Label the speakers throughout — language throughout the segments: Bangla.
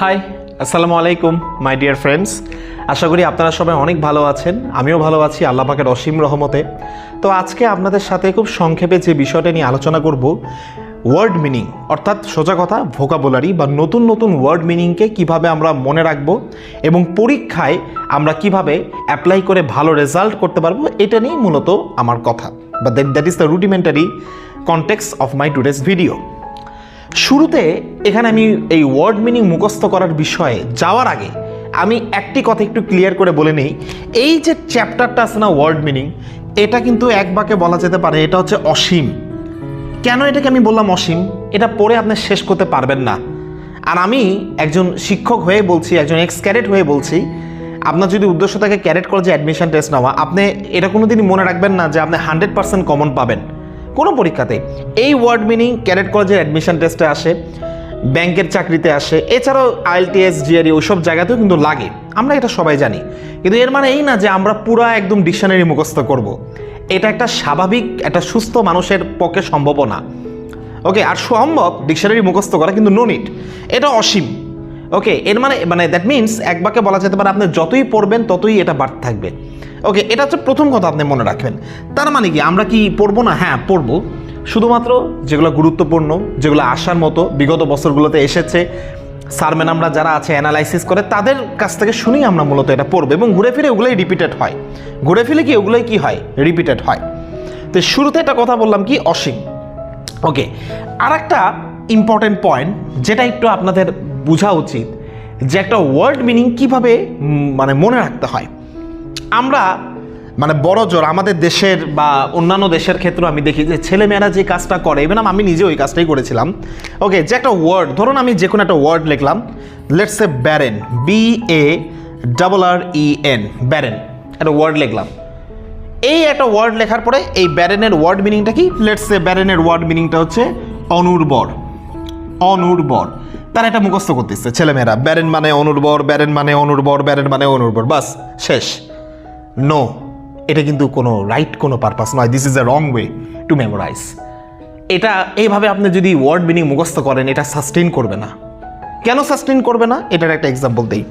Speaker 1: হাই আসসালামু আলাইকুম মাই ডিয়ার ফ্রেন্ডস আশা করি আপনারা সবাই অনেক ভালো আছেন। আমিও ভালো আছি আল্লাহ পাকের অসীম রহমতে। তো আজকে আপনাদের সাথে খুব সংক্ষেপে যে বিষয়টা নিয়ে আলোচনা করব ওয়ার্ড মিনিং অর্থাৎ সোজা কথা ভোকাবুলারি বা নতুন নতুন ওয়ার্ড মিনিংকে কীভাবে আমরা মনে রাখব এবং পরীক্ষায় আমরা কীভাবে অ্যাপ্লাই করে ভালো রেজাল্ট করতে পারব, এটা নিয়ে মূলত আমার কথা। বা that is the rudimentary context of my today's video শুরুতে এখানে আমি এই ওয়ার্ড মিনিং মুখস্থ করার বিষয়ে যাওয়ার আগে আমি একটি কথা একটু ক্লিয়ার করে বলে নেই। এই যে চ্যাপ্টারটা আছে না ওয়ার্ড মিনিং এটা কিন্তু এক বাকে বলা যেতে পারে, এটা হচ্ছে অসীম। কেন এটাকে আমি বললাম অসীম? এটা পড়ে আপনি শেষ করতে পারবেন না। আর আমি একজন শিক্ষক হয়ে বলছি, একজন এক্স ক্যারেট হয়ে বলছি, আপনার যদি উদ্দেশ্য থাকে ক্যারেট কলেজে অ্যাডমিশন টেস্ট নেওয়া, আপনি এটা কোনো দিনই মনে রাখবেন না যে আপনি হান্ড্রেড পার্সেন্ট কমন পাবেন। কোনো পরীক্ষাতে এই ওয়ার্ড মিনিং ক্যারেট কলেজের অ্যাডমিশন টেস্টে আসে ব্যাংকের চাকরিতে আসে, এছাড়াও আইএলটিএস জিআরই ওইসব জায়গাতেও কিন্তু লাগে। আমরা এটা সবাই জানি। কিন্তু এর মানে এই না যে আমরা পুরো একদম ডিকশনারি মুখস্থ করব। এটা একটা স্বাভাবিক, একটা সুস্থ মানুষের পক্ষে সম্ভবও না। ওকে আর সম্ভব ডিকশনারি মুখস্থ করা কিন্তু নো নিট এটা অসীম। ওকে এর মানে মানে দ্যাট মিনস এক বাক্যে বলা যেতে পারে আপনি যতই পড়বেন ততই এটা বাড়তে থাকবে। ওকে এটা হচ্ছে প্রথম কথা আপনি মনে রাখবেন। তার মানে কি, আমরা কি পড়ব না? হ্যাঁ পড়ব। শুধুমাত্র যেগুলো গুরুত্বপূর্ণ, যেগুলো আসার মতো, বিগত বছরগুলোতে এসেছে, স্যার ম্যাডামরা যারা আছে অ্যানালাইসিস করে, তাদের কাছ থেকে শুনেই আমরা মূলত এটা পড়ব এবং ঘুরে ফিরে ওগুলোই রিপিটেড হয়। ঘুরে ফিরে কি, ওগুলোই কি হয়? রিপিটেড হয়। তো শুরুতে একটা কথা বললাম কি, অসীম। ওকে আর একটা ইম্পর্টেন্ট পয়েন্ট যেটা একটু আপনাদের বোঝা উচিত, যে একটা ওয়ার্ড মিনিং কীভাবে মানে মনে রাখতে হয়। আমরা মানে বড় জোর, আমাদের দেশের বা অন্যান্য দেশের ক্ষেত্রে আমি দেখি যে ছেলেমেয়েরা যে কাজটা করে ইভেন আমি নিজে ওই কাজটাই করেছিলাম। ওকে যে একটা ওয়ার্ড ধরুন আমি যে কোনো একটা ওয়ার্ড লিখলাম let's a barren B A double R E N barren একটা ওয়ার্ড লিখলাম। এই একটা ওয়ার্ড লেখার পরে এই ব্যারেনের ওয়ার্ড মিনিংটা কি? লেটস সে ব্যারেনের ওয়ার্ড মিনিংটা হচ্ছে অনুর্বর। অনুর্বর। তারা এটা মুখস্থ করতেছে, ছেলেমেয়েরা। ব্যারেন মানে অনুর্বর ব্যারেন মানে অনুর্বর ব্যারেন মানে অনুর্বর, বাস, শেষ। নো এটা কিন্তু কোনো রাইট কোনো পারপাস নয়। This is a wrong way to memorize এটা এইভাবে আপনি যদি ওয়ার্ড মিনিং মুখস্থ করেন, এটা সাস্টেইন করবে না। কেন সাস্টেন করবে না? এটার একটা এক্সাম্পল দেই।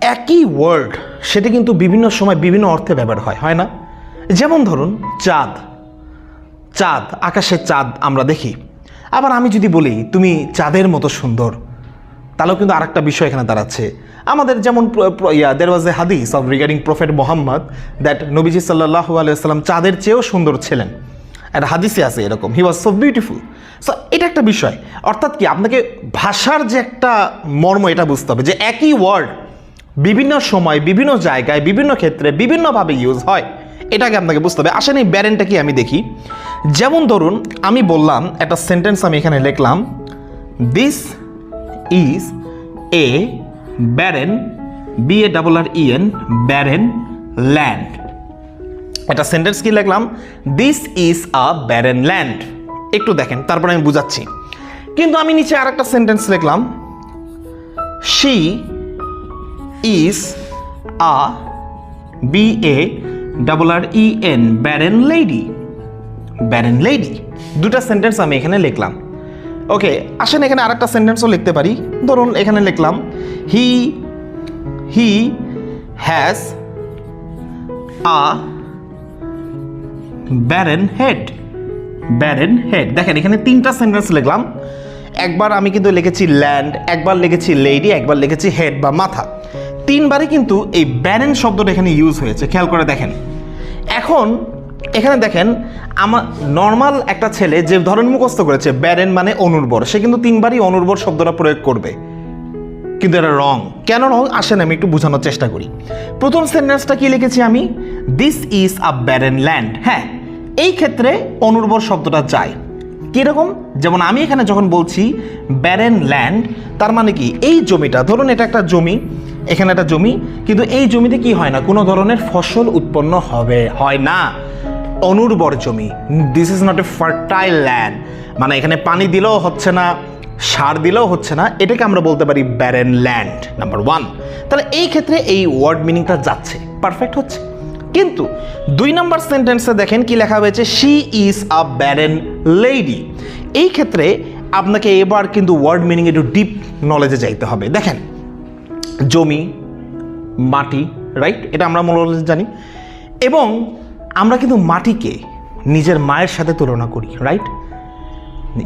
Speaker 1: একই ওয়ার্ড সেটা কিন্তু বিভিন্ন সময় বিভিন্ন অর্থে ব্যবহার হয় হয় না? যেমন ধরুন, চাঁদ। চাঁদ আকাশের চাঁদ আমরা দেখি। আবার আমি যদি বলি, তুমি চাঁদের মতো সুন্দর। তাহলেও কিন্তু আরেকটা বিষয় এখানে দাঁড়াচ্ছে। আমাদের যেমন ইয়া দের ওয়াজ এ হাদিস of regarding prophet Mohammad that নবীজি সাল্লাহ আলাইসাল্লাম চাঁদের চেয়েও সুন্দর ছিলেন। একটা হাদিসে আছে এরকম। He was so beautiful so এটা একটা বিষয়। অর্থাৎ কি আপনাকে ভাষার যে একটা মর্ম, এটা বুঝতে হবে যে একই ওয়ার্ড বিভিন্ন সময়, বিভিন্ন জায়গায়, বিভিন্ন ক্ষেত্রে বিভিন্নভাবে ইউজ হয়। এটাকে আপনাকে বুঝতে হবে। আসেন এই ব্যারেনটা কি আমি দেখি। যেমন ধরুন, আমি বললাম, একটা সেন্টেন্স আমি এখানে লিখলাম this is a barren B A double R E N barren, land. একটা সেন্টেন্স কি লিখলাম? This is a barren land একটু দেখেন, তারপর আমি বুঝাচ্ছি। কিন্তু আমি নিচে আর একটা সেন্টেন্স লিখলাম। She is a B A double R E N barren lady barren lady দুটা সেন্টেন্স আমি এখানে লিখলাম। ওকে আসেন এখানে আরেকটা সেন্টেন্সও লিখতে পারি। ধরুন এখানে লিখলাম he he has a barren head barren head দেখেন এখানে তিনটা সেন্টেন্স লিখলাম। একবার আমি কিন্তু লিখেছি ল্যান্ড একবার লিখেছি লেডি একবার লিখেছি হেড বা মাথা। তিনবারই কিন্তু এই ব্যারেন শব্দটা এখানে ইউজ হয়েছে, খেয়াল করে দেখেন। এখন এখানে দেখেন, আমার নর্মাল একটা ছেলে যে ধরন মুখস্থ করেছে ব্যারেন মানে অনুর্বর, সে কিন্তু তিনবারই অনুর্বর শব্দটা প্রয়োগ করবে। কিন্তু এটা রং কেন রং আসেন, আমি একটু বোঝানোর চেষ্টা করি। প্রথম সেন্টেন্সটা কি লিখেছি আমি? This is a barren land হ্যাঁ এই ক্ষেত্রে অনুর্বর শব্দটা যায়। কীরকম? যেমন আমি এখানে যখন বলছি ব্যারেন ল্যান্ড তার মানে কি? এই জমিটা, ধরুন এটা একটা জমি, এখানে একটা জমি, কিন্তু এই জমিতে কি হয় না? কোনো ধরনের ফসল উৎপন্ন হবে, হয় না। অনুর্বর জমি। This is not a fertile land মানে এখানে পানি দিলেও হচ্ছে না, সার দিলেও হচ্ছে না, এটাকে আমরা বলতে পারি ব্যারেন ল্যান্ড নাম্বার ওয়ান তাহলে এই ক্ষেত্রে এই ওয়ার্ড মিনিংটা যাচ্ছে পারফেক্ট হচ্ছে। কিন্তু দুই নম্বর সেন্টেন্সে দেখেন কি লেখা হয়েছে she is a barren lady এই ক্ষেত্রে আপনাকে এবার কিন্তু ওয়ার্ড মিনিং একটু ডিপ নলেজে যাইতে হবে। দেখেন, জমি, মাটি রাইট এটা আমরা মূলত জানি। এবং আমরা কিন্তু মাটিকে নিজের মায়ের সাথে তুলনা করি রাইট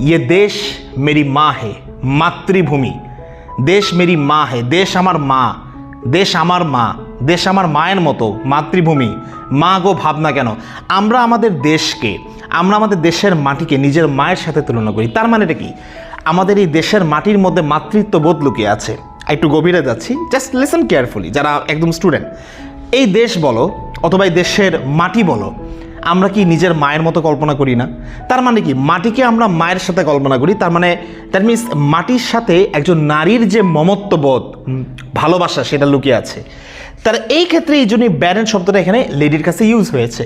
Speaker 1: ইয়ে দেশ মেরি মা হে মাতৃভূমি। দেশ মেরি মা হে দেশ আমার মা, দেশ আমার মা, দেশ আমার মায়ের মতো, মাতৃভূমি। মা গো ভাবনা কেন, আমরা আমাদের দেশকে, আমরা আমাদের দেশের মাটিকে নিজের মায়ের সাথে তুলনা করি। তার মানেটা কি? আমাদের এই দেশের মাটির মধ্যে মাতৃত্ব বোধ লুকিয়ে আছে। একটু গভীরে যাচ্ছি জাস্ট লিসন কেয়ারফুলি যারা একদম স্টুডেন্ট এই দেশ বলো অথবা এই দেশের মাটি বলো, আমরা কি নিজের মায়ের মতো কল্পনা করি না? তার মানে কি? মাটিকে আমরা মায়ের সাথে কল্পনা করি, তার মানে দ্যাট মিনস মাটির সাথে একজন নারীর যে মমত্ববোধ ভালোবাসা, সেটা লুকিয়ে আছে। তার এই ক্ষেত্রে এই জন্যই ব্যারেন শব্দটা এখানে লেডির কাছে ইউজ হয়েছে।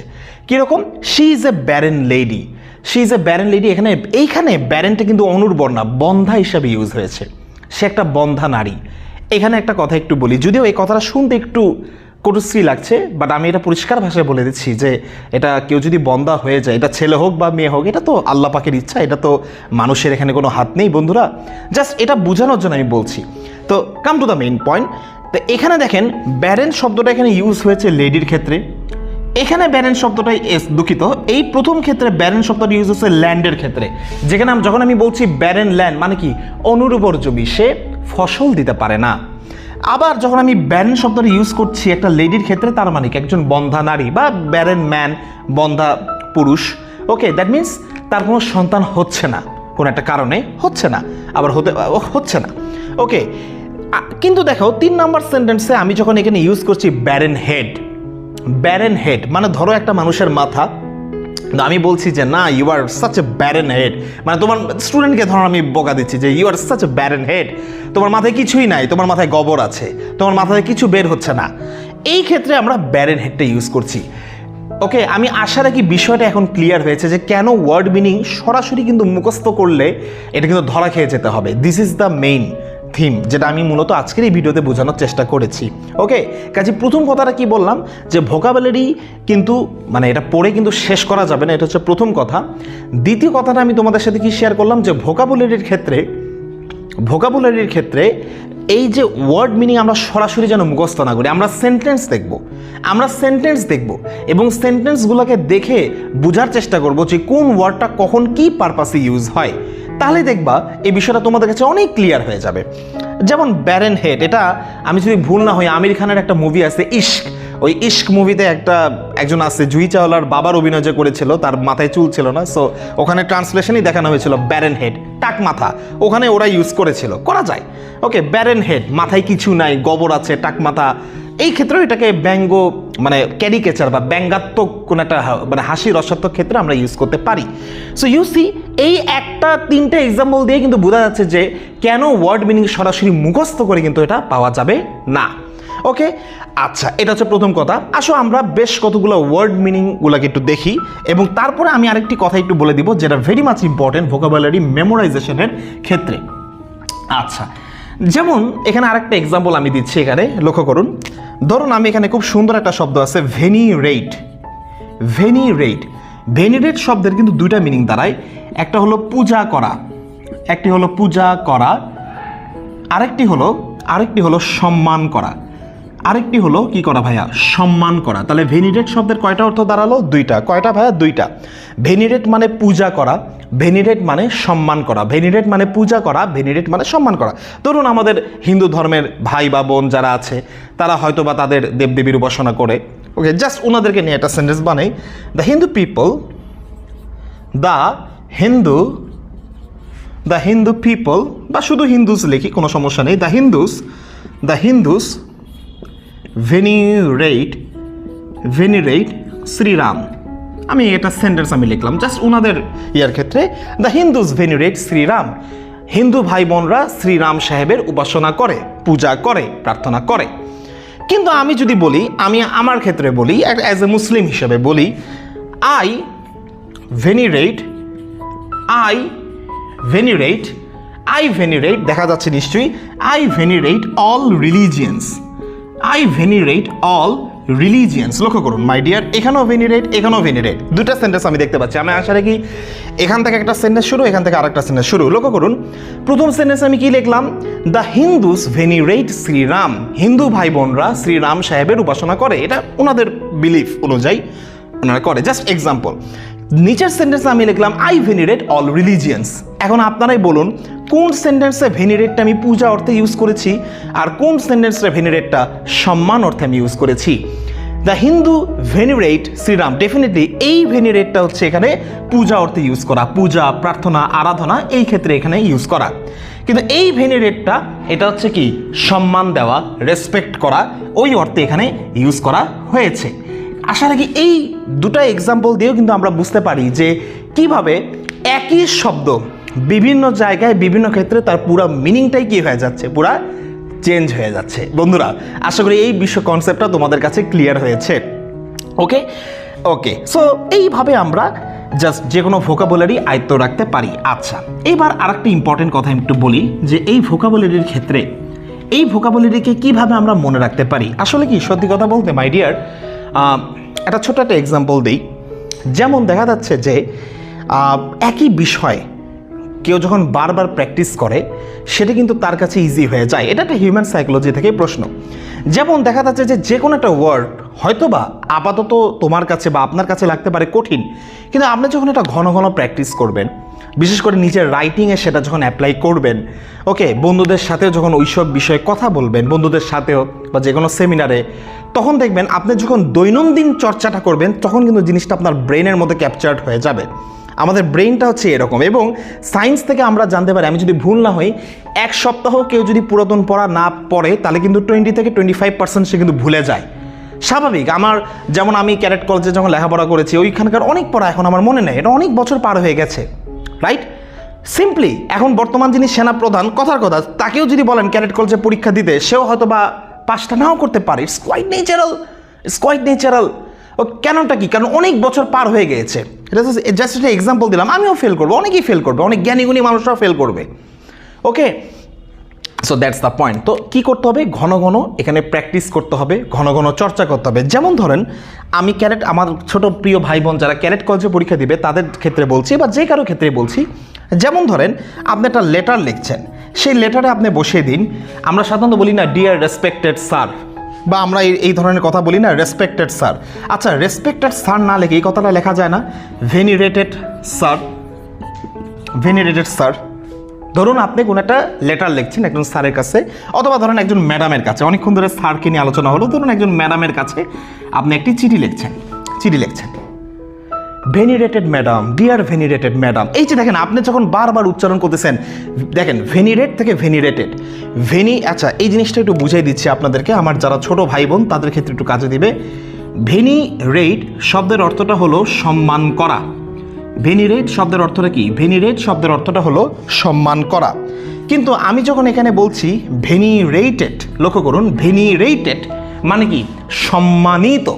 Speaker 1: কীরকম? She is a barren lady she is a barren lady এখানে, এইখানে ব্যারেনটা কিন্তু অনুর্বর না, বন্ধা হিসাবে ইউজ হয়েছে। সে একটা বন্ধা নারী। এখানে একটা কথা একটু বলি, যদিও এই কথাটা শুনতে একটু কটুশ্রী লাগছে বাট আমি এটা পরিষ্কার ভাষায় বলে দিচ্ছি যে এটা কেউ যদি বন্ধা হয়ে যায়, এটা ছেলে হোক বা মেয়ে হোক, এটা তো আল্লাহ পাকের ইচ্ছা, এটা তো মানুষের এখানে কোনো হাত নেই বন্ধুরা। জাস্ট এটা বোঝানোর জন্য আমি বলছি। তো come to the main point তো এখানে দেখেন ব্যারেন শব্দটা এখানে ইউজ হয়েছে লেডির ক্ষেত্রে। এখানে ব্যারেন শব্দটাই এস দুঃখিত। এই প্রথম ক্ষেত্রে ব্যারেন শব্দটা ইউজ হচ্ছে ল্যান্ডের ক্ষেত্রে। যেখানে যখন আমি বলছি ব্যারেন ল্যান্ড মানে কি? অনুর্বর জমি, সে ফসল দিতে পারে না। আবার যখন আমি ব্যারেন শব্দটা ইউজ করছি একটা লেডির ক্ষেত্রে, তার মানে একজন বন্ধা নারী বা ব্যারেন ম্যান বন্ধা পুরুষ ওকে দ্যাট মিন্স তার কোনো সন্তান হচ্ছে না। কোনো একটা কারণে হচ্ছে না। আবার হতে হচ্ছে না। ওকে কিন্তু দেখো, তিন নাম্বার সেন্টেন্সে আমি যখন এখানে ইউজ করছি ব্যারেন হেড ব্যারেন হেড মানে ধরো একটা মানুষের মাথা আমি বলছি যে, না you are such a barren head মানে তোমার স্টুডেন্টকে ধরো আমি বকা দিচ্ছি যে you are such a barren head তোমার মাথায় কিছুই নাই, তোমার মাথায় গবর আছে, তোমার মাথায় কিছু বের হচ্ছে না। এই ক্ষেত্রে আমরা ব্যারেন হেডটা ইউজ করছি। ওকে আমি আশা রাখি বিষয়টা এখন ক্লিয়ার হয়েছে যে, কেন ওয়ার্ড মিনিং সরাসরি কিন্তু মুখস্থ করলে এটা কিন্তু ধরা খেয়ে যেতে হবে। This is the main theme, যেটা আমি মূলত আজকের এই ভিডিওতে বোঝানোর চেষ্টা করেছি। ওকে, কাজে প্রথম কথাটা কি বললাম? যে ভোকাবুলারি কিন্তু মানে এটা পড়ে কিন্তু শেষ করা যাবে না, এটা হচ্ছে প্রথম কথা। দ্বিতীয় কথাটা আমি তোমাদের সাথে কি শেয়ার করলাম? যে ভোকাবুলারির ক্ষেত্রে ভোকাবুলারির ক্ষেত্রে এই যে ওয়ার্ড মিনিং আমরা সরাসরি যেন মুখস্থ না করি, আমরা সেন্টেন্স দেখব। আমরা সেন্টেন্স দেখব এবং সেন্টেন্সগুলোকে দেখে বোঝার চেষ্টা করব যে কোন ওয়ার্ডটা কখন কি পারপাসে ইউজ হয়। তাহলে দেখবা এই বিষয়টা তোমাদের কাছে অনেক ক্লিয়ার হয়ে যাবে। যেমন ব্যারেন হেড এটা আমি যদি ভুল না হই, আমির খানের একটা মুভি আছে, ইশক। ওই ইশক মুভিতে একটা, একজন আছে, জুই চাওলার বাবার অভিনয় যে করেছিল, তার মাথায় চুল ছিল না সো ওখানে ট্রান্সলেশনই দেখানো হয়েছিল ব্যারেন হেড টাক মাথা। ওখানে ওরা ইউজ করেছিল, করা যায়। ওকে ব্যারেন হেড মাথায় কিছু নাই, গোবর আছে, টাক মাথা। এই ক্ষেত্রেও এটাকে ব্যঙ্গ মানে ক্যারিকেচার বা ব্যঙ্গাত্মক কোনো একটা মানে হাসি রসাত্মক ক্ষেত্রে আমরা ইউজ করতে পারি। সো ইউ সি এই একটা তিনটে এক্সাম্পল দিয়ে কিন্তু বোঝা যাচ্ছে যে কেন ওয়ার্ড মিনিং সরাসরি মুখস্থ করে কিন্তু এটা পাওয়া যাবে না। ওকে আচ্ছা এটা হচ্ছে প্রথম কথা। আসো আমরা বেশ কতগুলো ওয়ার্ড মিনিংগুলোকে একটু দেখি এবং তারপরে আমি আরেকটি কথা একটু বলে দিব যেটা ভেরি মাচ ইম্পর্টেন্ট ভোকাবুলারি মেমোরাইজেশনের ক্ষেত্রে। আচ্ছা যেমন এখানে আরেকটা এক্সাম্পল আমি দিচ্ছি এখানে, লক্ষ্য করুন। ধরুন আমি এখানে খুব সুন্দর একটা শব্দ আছে ভেনিরেট ভেনিরেট ভেনিরেট শব্দের কিন্তু দুইটা মিনিং দাঁড়ায়। একটা হলো পূজা করা। একটি হলো পূজা করা। আরেকটি হলো আরেকটি হলো সম্মান করা। আরেকটি হলো কি করা ভাইয়া? সম্মান করা। তাহলে ভেনিরেট শব্দের কয়টা অর্থ দাঁড়াল? দুইটা। কয়টা ভাইয়া? দুইটা। ভেনিরেট মানে পূজা করা। ভেনিরেট মানে সম্মান করা ভেনিরেট মানে পূজা করা ভেনিরেট মানে সম্মান করা। ধরুন আমাদের হিন্দু ধর্মের ভাই বা বোন যারা আছে, তারা হয়তো বা তাদের দেবদেবীর উপাসনা করে। ওকে জাস্ট ওনাদেরকে নিয়ে একটা সেন্টেন্স বানাই। The Hindu people the Hindu the Hindu people বা শুধু হিন্দুস লিখি, কোনো সমস্যা নেই। The Hindus the Hindus venerate venerate Shriram আমি এটা সেন্টেন্স আমি লিখলাম। জাস্ট ওনাদের ইয়ার ক্ষেত্রে দ্য হিন্দুস ভেনিরেট শ্রীরাম হিন্দু ভাই বোনরা শ্রীরাম সাহেবের উপাসনা করে, পূজা করে, প্রার্থনা করে। কিন্তু আমি যদি বলি, আমি আমার ক্ষেত্রে বলি অ্যাজ এ মুসলিম হিসেবে বলি I venerate I venerate I venerate দেখা যাচ্ছে নিশ্চয়ই I venerate all religions I venerate all religions লক্ষ্য করুন মাই ডিয়ার এখানেও ভেনিরেট এখানেও ভেনিরেট দুটা সেন্টেন্স আমি দেখতে পাচ্ছি। আমি আশা রাখি এখান থেকে একটা সেন্টেন্স শুরু, এখান থেকে আরেকটা সেন্টেন্স শুরু। লক্ষ্য করুন, প্রথম সেন্টেন্স আমি কি লিখলাম? দ্য হিন্দুস ভেনিরেট শ্রীরাম হিন্দু ভাই বোনরা শ্রীরাম সাহেবের উপাসনা করে। এটা ওনাদের বিলিফ অনুযায়ী ওনারা করে। জাস্ট এক্সাম্পল নিচের সেন্টেন্সে আমি লিখলাম আই ভেনিরেট অল রিলিজিয়ান্স এখন আপনারাই বলুন কোন সেন্টেন্সে ভেনিরেটটা আমি পূজা অর্থে ইউজ করেছি আর কোন সেন্টেন্সে ভেনিরেটটা সম্মান অর্থে আমি ইউজ করেছি? The Hindu venerate Shriram definitely এই ভেনিরেটটা হচ্ছে এখানে পূজা অর্থে ইউজ করা, পূজা, প্রার্থনা, আরাধনা এই ক্ষেত্রে এখানে ইউজ করা। কিন্তু এই ভেনিরেটটা এটা হচ্ছে কি? সম্মান দেওয়া রেসপেক্ট করা, ওই অর্থে এখানে ইউজ করা হয়েছে। আশা রাখি এই দুটো এক্সাম্পল দিয়েও কিন্তু আমরা বুঝতে পারি যে কীভাবে একই শব্দ বিভিন্ন জায়গায়, বিভিন্ন ক্ষেত্রে তার পুরো মিনিংটাই কি হয়ে যাচ্ছে? পুরা চেঞ্জ হয়ে যাচ্ছে। বন্ধুরা, আশা করি এই বিশ্ব কনসেপ্টটা তোমাদের কাছে ক্লিয়ার হয়েছে। ওকে ওকে সো এইভাবে আমরা জাস্ট যে কোনো ভোকাবুলারি আয়ত্ত রাখতে পারি। আচ্ছা এবার আরেকটা ইম্পর্টেন্ট কথা একটু বলি, যে এই ভোকাবুলারির ক্ষেত্রে, এই ভোকাবুলারিকে কীভাবে আমরা মনে রাখতে পারি? আসলে কি, সত্যি কথা বলতে মাই ডিয়ার একটা ছোট একটা এক্সাম্পল দিই। যেমন দেখা যাচ্ছে যে একই বিষয় কেউ যখন বারবার প্র্যাকটিস করে, সেটা কিন্তু তার কাছে ইজি হয়ে যায়। এটা একটা হিউম্যান সাইকোলজি থেকে প্রশ্ন। যেমন দেখা যাচ্ছে যে যে কোনো একটা ওয়ার্ড হয়তোবা আপাতত তোমার কাছে বা আপনার কাছে লাগতে পারে কঠিন, কিন্তু আপনি যখন এটা ঘন ঘন প্র্যাকটিস করবেন, বিশেষ করে নিজের রাইটিংয়ে সেটা যখন অ্যাপ্লাই করবেন ওকে বন্ধুদের সাথেও যখন ওইসব বিষয়ে কথা বলবেন, বন্ধুদের সাথেও বা যে কোনো সেমিনারে তখন দেখবেন আপনি যখন দৈনন্দিন চর্চাটা করবেন, তখন কিন্তু জিনিসটা আপনার ব্রেনের মধ্যে ক্যাপচার্ড হয়ে যাবে। আমাদের ব্রেনটা হচ্ছে এরকম এবং সায়েন্স থেকে আমরা জানতে পারি, আমি যদি ভুল না হই, এক সপ্তাহ কেউ যদি পুরাতন পড়া না পড়ে, তাহলে কিন্তু টোয়েন্টি থেকে টোয়েন্টি ফাইভ পার্সেন্ট সে কিন্তু ভুলে যায়। স্বাভাবিক, আমার যেমন আমি ক্যারেট কলেজে যখন লেখাপড়া করেছি, ওইখানকার অনেক পড়া এখন আমার মনে নেই, এটা অনেক বছর পার হয়ে গেছে রাইট সিম্পলি এখন বর্তমান যিনি সেনাপ্রধান, কথার কথা, তাকেও যদি বলেন ক্যারেট কলেজে পরীক্ষা দিতে, সেও হয়তো বা পাসটা নাও করতে পারে। It's quite natural it's quite natural ও কেনটা কি? কারণ অনেক বছর পার হয়ে গিয়েছে। এটা জাস্ট একটা এক্সাম্পল দিলাম। আমিও ফেল করব, অনেকেই ফেল করবে, অনেক জ্ঞানীগুণী মানুষরাও ফেল করবে। Okay so that's the point তো কী করতে হবে? ঘন ঘন এখানে প্র্যাকটিস করতে হবে, ঘন ঘন চর্চা করতে হবে। যেমন ধরেন, আমি ক্যারেট আমার ছোট প্রিয় ভাই বোন যারা ক্যারেট কলেজে পরীক্ষা দিবে, তাদের ক্ষেত্রে বলছি বা যে কারও ক্ষেত্রে বলছি, যেমন ধরেন, আপনি একটা লেটার লিখছেন। সেই লেটারে আপনি বসিয়ে দিন। আমরা সাধারণত বলি না ডিয়ার রেসপেক্টেড স্যার বা আমরা এই ধরনের কথা বলি না রেসপেক্টেড স্যার আচ্ছা রেসপেক্টেড স্যার না লেখে এই কথাটা লেখা যায় না। ভেনিরেটেড স্যার ভেনিরেটেড স্যার ধরুন আপনি কোনো একটা লেটার লিখছেন একজন স্যারের কাছে, অথবা ধরুন একজন ম্যাডামের কাছে। অনেকক্ষণ ধরে স্যারকে নিয়ে আলোচনা হলো। ধরুন একজন ম্যাডামের কাছে আপনি একটি চিঠি লিখছেন। চিঠি লিখছেন। Venerated madam dear venerated madam এই যে দেখেন, আপনি যখন বারবার উচ্চারণ করতেছেন, দেখেন ভেনিরেট থেকে ভেনিরেটেড ভেনি আচ্ছা এই জিনিসটা একটু বুঝাই দিচ্ছি আপনাদেরকে। আমার যারা ছোট ভাই বোন তাদের ক্ষেত্রে একটু কাজে দিবে। ভেনি রেট শব্দের অর্থটা হলো সম্মান করা। ভেনিরেট শব্দের অর্থটা কি? ভেনিরেট শব্দের অর্থটা হলো সম্মান করা। কিন্তু আমি যখন এখানে বলছি ভেনিরেটেড লক্ষ্য করুন ভেনিরেটেড মানে কি? সম্মানিত।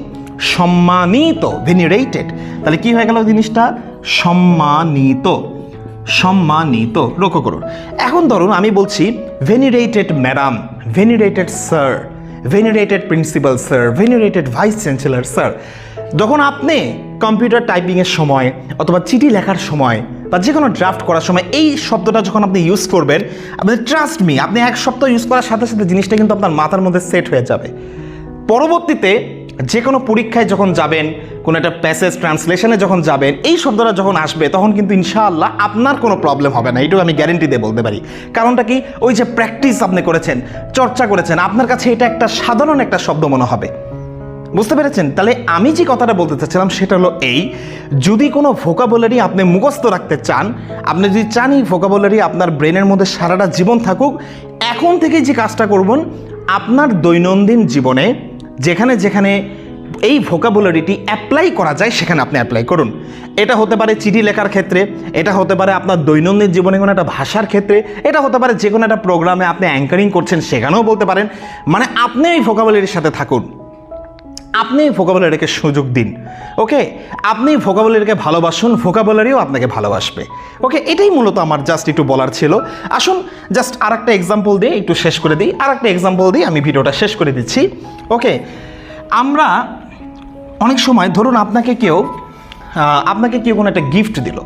Speaker 1: সম্মানিত ভেনিরেটেড তাহলে কি হয়ে গেল জিনিসটা? সম্মানিত সম্মানিত। লক্ষ্য করুন। এখন ধরুন আমি বলছি venerated madam venerated sir venerated principal sir venerated vice chancellor sir যখন আপনি কম্পিউটার টাইপিংয়ের সময় অথবা চিঠি লেখার সময় বা যে কোনো ড্রাফট করার সময় এই শব্দটা যখন আপনি ইউজ করবেন, আপনি ট্রাস্ট মি আপনি এক সপ্তাহ ইউজ করার সাথে সাথে জিনিসটা কিন্তু আপনার মাথার মধ্যে সেট হয়ে যাবে। পরবর্তীতে যে কোনো পরীক্ষায় যখন যাবেন, কোনো একটা প্যাসেজ ট্রান্সলেশনে যখন যাবেন, এই শব্দটা যখন আসবে, তখন কিন্তু ইনশাআল্লাহ আপনার কোনো প্রবলেম হবে না। এইটুকু আমি গ্যারেন্টি দিয়ে বলতে পারি। কারণটা কি? ওই যে প্র্যাকটিস আপনি করেছেন, চর্চা করেছেন, আপনার কাছে এটা একটা সাধারণ একটা শব্দ মনে হবে। বুঝতে পেরেছেন? তাহলে আমি যে কথাটা বলতে চাচ্ছিলাম, সেটা হলো এই, যদি কোনো ভোকাবুলারি আপনি মুখস্থ রাখতে চান, আপনি যদি চান এই ভোকাবুলারি আপনার ব্রেনের মধ্যে সারাটা জীবন থাকুক, এখন থেকে যে কাজটা করবেন, আপনার দৈনন্দিন জীবনে যেখানে যেখানে এই ভোকাবুলারিটি অ্যাপ্লাই করা যায়, সেখানে আপনি অ্যাপ্লাই করুন। এটা হতে পারে চিঠি লেখার ক্ষেত্রে, এটা হতে পারে আপনার দৈনন্দিন জীবনে কোনো একটা ভাষার ক্ষেত্রে, এটা হতে পারে যে কোনো একটা প্রোগ্রামে আপনি অ্যাঙ্কারিং করছেন, সেখানেও বলতে পারেন। মানে আপনি এই ভোকাবুলারির সাথে থাকুন। আপনি ভোকাবুলারিকে সুযোগ দিন, ওকে? আপনি ভোকাবুলারিকে ভালোবাসুন ভোকাবুলারিও আপনাকে ভালোবাসবে, ওকে? এটাই মূলত আমার জাস্ট একটু বলার ছিল। আসুন জাস্ট আর একটা এক্সাম্পল দিয়ে একটু শেষ করে দিই। আর একটা এক্সাম্পল দিয়ে আমি ভিডিওটা শেষ করে দিচ্ছি, ওকে? আমরা অনেক সময়, ধরুন আপনাকে কেউ আপনাকে কেউ কোনো একটা গিফট দিল।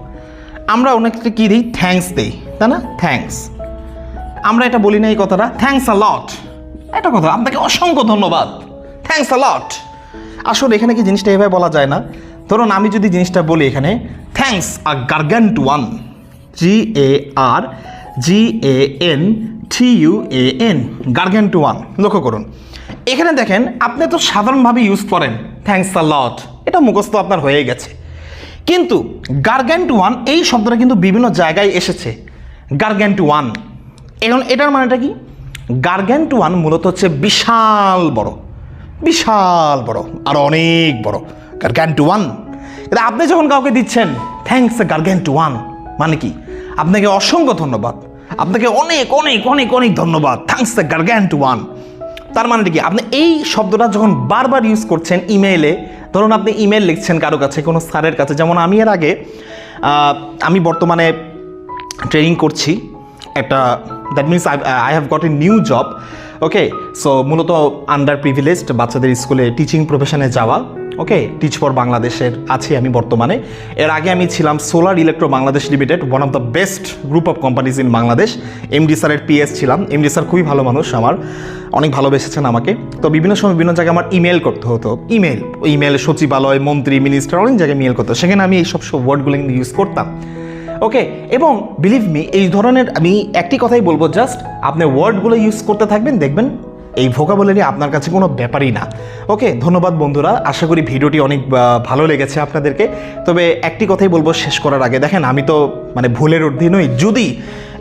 Speaker 1: আমরা অনেকটা কী দিই? থ্যাঙ্কস দিই, তাই না? থ্যাঙ্কস আমরা এটা বলি না এই কথাটা। থ্যাঙ্কস আ লট এটা কথা, আপনাকে অসংখ্য ধন্যবাদ। থ্যাঙ্কস আ লট আসলে এখানে কি জিনিসটা এভাবে বলা যায় না? ধরুন আমি যদি জিনিসটা বলি এখানে thanks a gargantuan G A R G A N T U A N gargantuan লক্ষ্য করুন। এখানে দেখেন, আপনি তো সাধারণভাবে ইউজ করেন থ্যাঙ্কস আ লট এটা মুখস্থ আপনার হয়ে গেছে। কিন্তু গার্গ্যান্ট ওয়ান এই শব্দটা কিন্তু বিভিন্ন জায়গায় এসেছে। গার্গ্যান্ট ওয়ান এখন এটার মানেটা কি? গার্গ্যান্ট ওয়ান মূলত হচ্ছে বিশাল বড়। বিশাল বড় আর অনেক বড় গার্গ্যান্ট ওয়ান কিন্তু আপনি যখন কাউকে দিচ্ছেন থ্যাংকস গার্গ্যান্ট ওয়ান মানে কি? আপনাকে অসংখ্য ধন্যবাদ। আপনাকে অনেক অনেক অনেক অনেক ধন্যবাদ থ্যাংকস দ্য গার্গ্যান্ট ওয়ান তার মানে কি? আপনি এই শব্দটা যখন বারবার ইউজ করছেন ইমেইলে ধরুন আপনি ইমেল লিখছেন কারও কাছে, কোনো স্যারের কাছে। যেমন আমি এর আগে আমি বর্তমানে ট্রেনিং করছি একটা that means I have got a new job okay so মূলত আন্ডার প্রিভিলেজড বাচ্চাদের স্কুলে টিচিং প্রফেশনে যাওয়া ওকে টিচ ফর বাংলাদেশের আছি আমি বর্তমানে। এর আগে আমি ছিলাম solar electro Bangladesh limited one of the best group of companies in Bangladesh. MD স্যারের পিএস ছিলাম এমডি স্যার খুবই ভালো মানুষ আমার, অনেক ভালোবেসেছেন আমাকে। তো বিভিন্ন সময় বিভিন্ন জায়গায় আমার ইমেল করতে হতো ইমেল ইমেল সচিবালয়, মন্ত্রী মিনিস্টার অনেক জায়গায় মেল করতো। সেখানে আমি এইসব ওয়ার্ডগুলো ইউজ করতাম। ওকে এবং বিলিভ মি এই ধরনের আমি একটি কথাই বলব জাস্ট আপনি ওয়ার্ডগুলো ইউজ করতে থাকবেন, দেখবেন এই ভোকাবুলারি আপনার কাছে কোনো ব্যাপারই না। ওকে ধন্যবাদ বন্ধুরা, আশা করি ভিডিওটি অনেক ভালো লেগেছে আপনাদেরকে। তবে একটি কথাই বলব শেষ করার আগে, দেখেন আমি তো মানে ভুলের ঊর্ধ্বে নই, যদি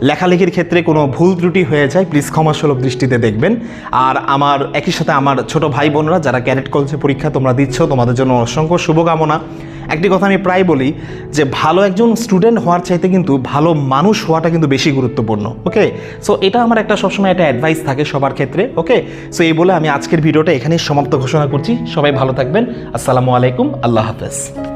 Speaker 1: লেখালেখির ক্ষেত্রে কোনো ভুল ত্রুটি হয়ে যায় প্লিজ ক্ষমাসুলভ দৃষ্টিতে দেখবেন। আর আমার, একই সাথে আমার ছোট ভাই বোনরা, যারা ক্যাডেট কলেজে পরীক্ষা তোমরা দিচ্ছ, তোমাদের জন্য অসংখ্য শুভকামনা। একটি কথা আমি প্রায় বলি যে ভালো একজন স্টুডেন্ট হওয়ার চাইতে কিন্তু ভালো মানুষ হওয়াটা কিন্তু বেশি গুরুত্বপূর্ণ ওকে সো এটা আমার একটা সবসময় একটা অ্যাডভাইস থাকে সবার ক্ষেত্রে ওকে সো এই বলে আমি আজকের ভিডিওটা এখানেই সমাপ্ত ঘোষণা করছি। সবাই ভালো থাকবেন। আসসালামু আলাইকুম। আল্লাহ হাফেজ।